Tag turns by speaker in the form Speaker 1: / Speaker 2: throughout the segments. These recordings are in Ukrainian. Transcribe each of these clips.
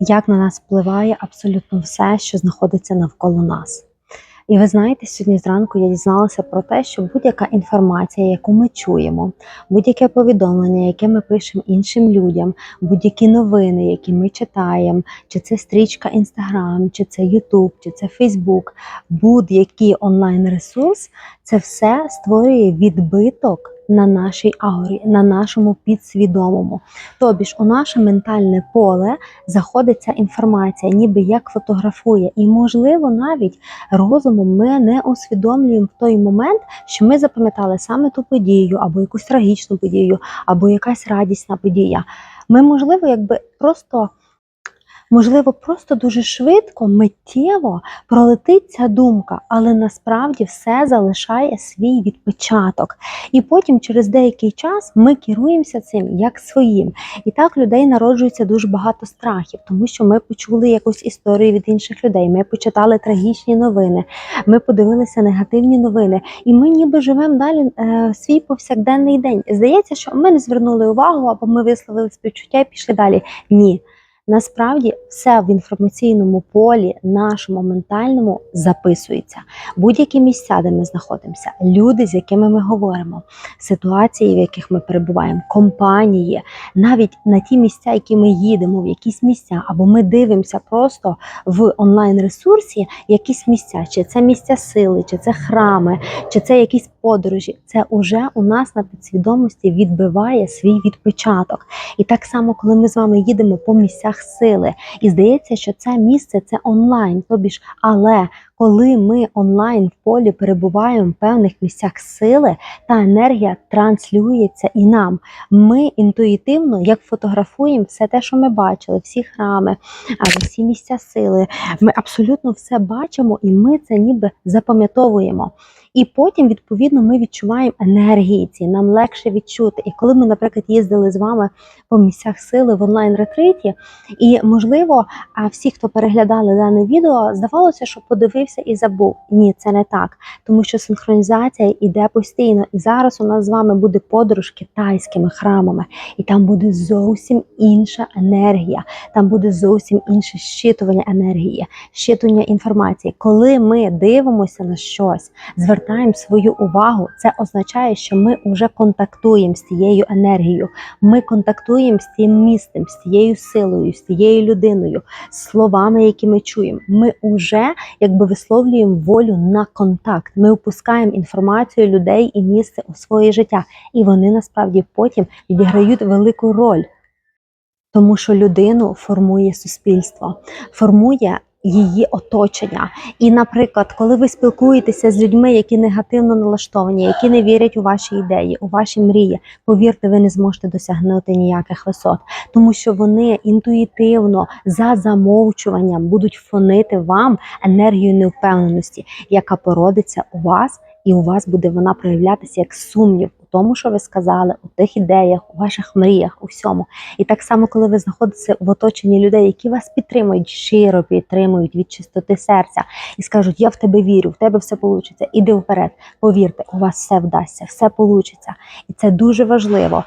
Speaker 1: як на нас впливає абсолютно все, що знаходиться навколо нас. І ви знаєте, сьогодні зранку я дізналася про те, що будь-яка інформація, яку ми чуємо, будь-яке повідомлення, яке ми пишемо іншим людям, будь-які новини, які ми читаємо, чи це стрічка Інстаграм, чи це Ютуб, чи це Фейсбук, будь-який онлайн-ресурс, це все створює відбиток на нашій аурі, на нашому підсвідомому. Тобі ж у наше ментальне поле заходить ця інформація, ніби як фотографує, і можливо навіть розумом ми не усвідомлюємо в той момент, що ми запам'ятали саме ту подію, або якусь трагічну подію, або якась радісна подія. Ми, можливо, якби просто. Можливо, просто дуже швидко, миттєво пролетить ця думка, але насправді все залишає свій відпечаток. І потім, через деякий час, ми керуємося цим як своїм. І так людей народжується дуже багато страхів, тому що ми почули якусь історію від інших людей. Ми почитали трагічні новини, ми подивилися негативні новини, і ми ніби живемо далі е, свій повсякденний день. Здається, що ми не звернули увагу, або ми висловили співчуття і пішли далі. Ні. Насправді все в інформаційному полі, нашому ментальному записується. Будь-які місця, де ми знаходимося, люди, з якими ми говоримо, ситуації, в яких ми перебуваємо, компанії, навіть на ті місця, які ми їдемо, в якісь місця, або ми дивимося просто в онлайн-ресурсі якісь місця, чи це місця сили, чи це храми, чи це якісь подорожі. Це уже у нас на підсвідомості відбиває свій відпочаток. І так само, коли ми з вами їдемо по місцях сили, і здається, що це місце це онлайн. Тобі ж, але коли ми онлайн в полі перебуваємо в певних місцях сили, та енергія транслюється і нам. Ми інтуїтивно, як фотографуємо все те, що ми бачили, всі храми, всі місця сили. Ми абсолютно все бачимо, і ми це ніби запам'ятовуємо. І потім, відповідно, ми відчуваємо енергії ці, нам легше відчути. І коли ми, наприклад, їздили з вами по місцях сили в онлайн-ретриті, і можливо, всі, хто переглядали дане відео, здавалося, що подивився і забув. Ні, це не так, тому що синхронізація йде постійно. І зараз у нас з вами буде подорож китайськими храмами, і там буде зовсім інша енергія, там буде зовсім інше щитування енергії, щитування інформації. Коли ми дивимося на щось, звертаємо свою увагу, це означає, що ми вже контактуємо з тією енергією. Ми контактуємо з тим містом, з тією силою, з тією людиною, словами, які ми чуємо. Ми вже якби висловлюємо волю на контакт. Ми опускаємо інформацію людей і місце у своє життя, і вони насправді потім відіграють велику роль. Тому що людину формує суспільство, формує її оточення. І, наприклад, коли ви спілкуєтеся з людьми, які негативно налаштовані, які не вірять у ваші ідеї, у ваші мрії, повірте, ви не зможете досягнути ніяких висот, тому що вони інтуїтивно за замовчуванням будуть фонити вам енергію невпевненості, яка породиться у вас. І у вас буде вона проявлятися як сумнів тому, що ви сказали, у тих ідеях, у ваших мріях, у всьому. І так само, коли ви знаходитеся в оточенні людей, які вас підтримують, щиро підтримують від чистоти серця і скажуть: Я в тебе вірю, в тебе все вийде, іди вперед. Повірте, у вас все вдасться, все вийде. І це дуже важливо.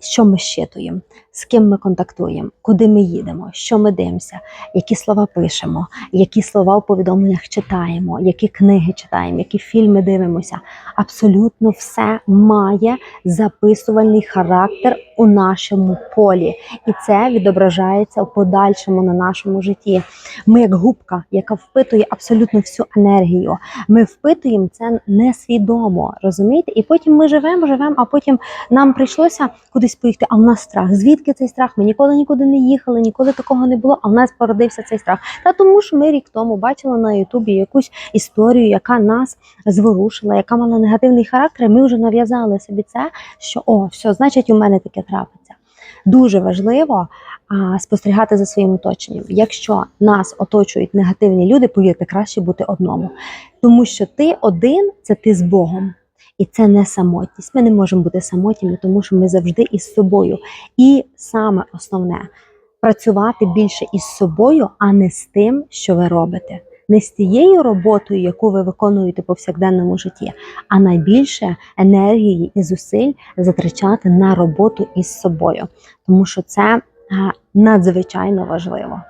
Speaker 1: Що ми щитуємо, з ким ми контактуємо, куди ми їдемо, що ми дивимося, які слова пишемо, які слова у повідомленнях читаємо, які книги читаємо, які фільми дивимося. Абсолютно все має записувальний характер у нашому полі, і це відображається у подальшому на нашому житті. Ми, як губка, яка впитує абсолютно всю енергію, ми впитуємо це несвідомо, розумієте? І потім ми живемо, живемо, а потім нам прийшлося кудись поїхати, а в нас страх. Звідки цей страх? Ми ніколи нікуди не їхали, ніколи такого не було. А в нас породився цей страх. Та тому, що ми рік тому бачили на Ютубі якусь історію, яка нас зворушила, яка мала негативний характер. Ми вже нав'язали собі це, що о, все, значить, у мене таке трапиться. Дуже важливо а, спостерігати за своїм оточенням. Якщо нас оточують негативні люди, повірте, краще бути одному, тому що ти один це ти з Богом. І це не самотність. Ми не можемо бути самотніми, тому що ми завжди із собою. І саме основне працювати більше із собою, а не з тим, що ви робите. Не з тією роботою, яку ви виконуєте в повсякденному житті, а найбільше енергії і зусиль затрачати на роботу із собою, тому що це е, надзвичайно важливо.